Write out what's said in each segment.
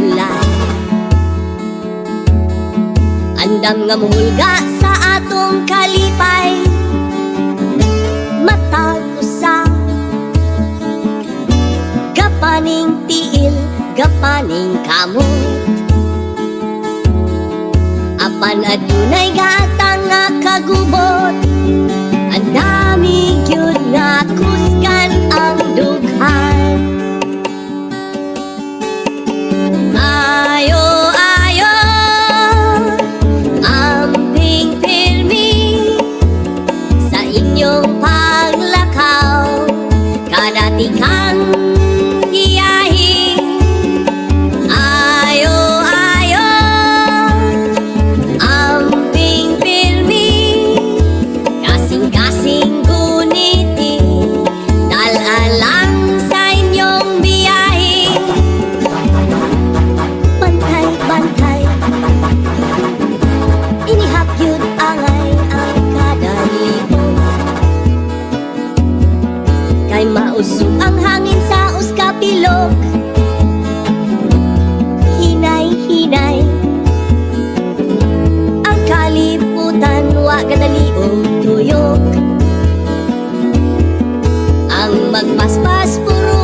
pagkaunlad Andam nga mulga sa atong kalipay. Matag usa Gapaning tiil, gapaning kamot. Apan adunay gata nga kagubot. Ang Because Kay mausog ang hangin sa uskapilok. Hinay-hinay Ang kaliputan wa kadali o tuyok. Ang magpaspas puro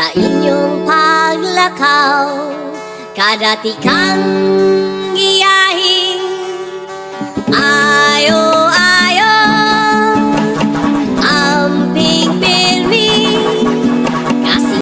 Sa inyong paglakaw. Kadati kang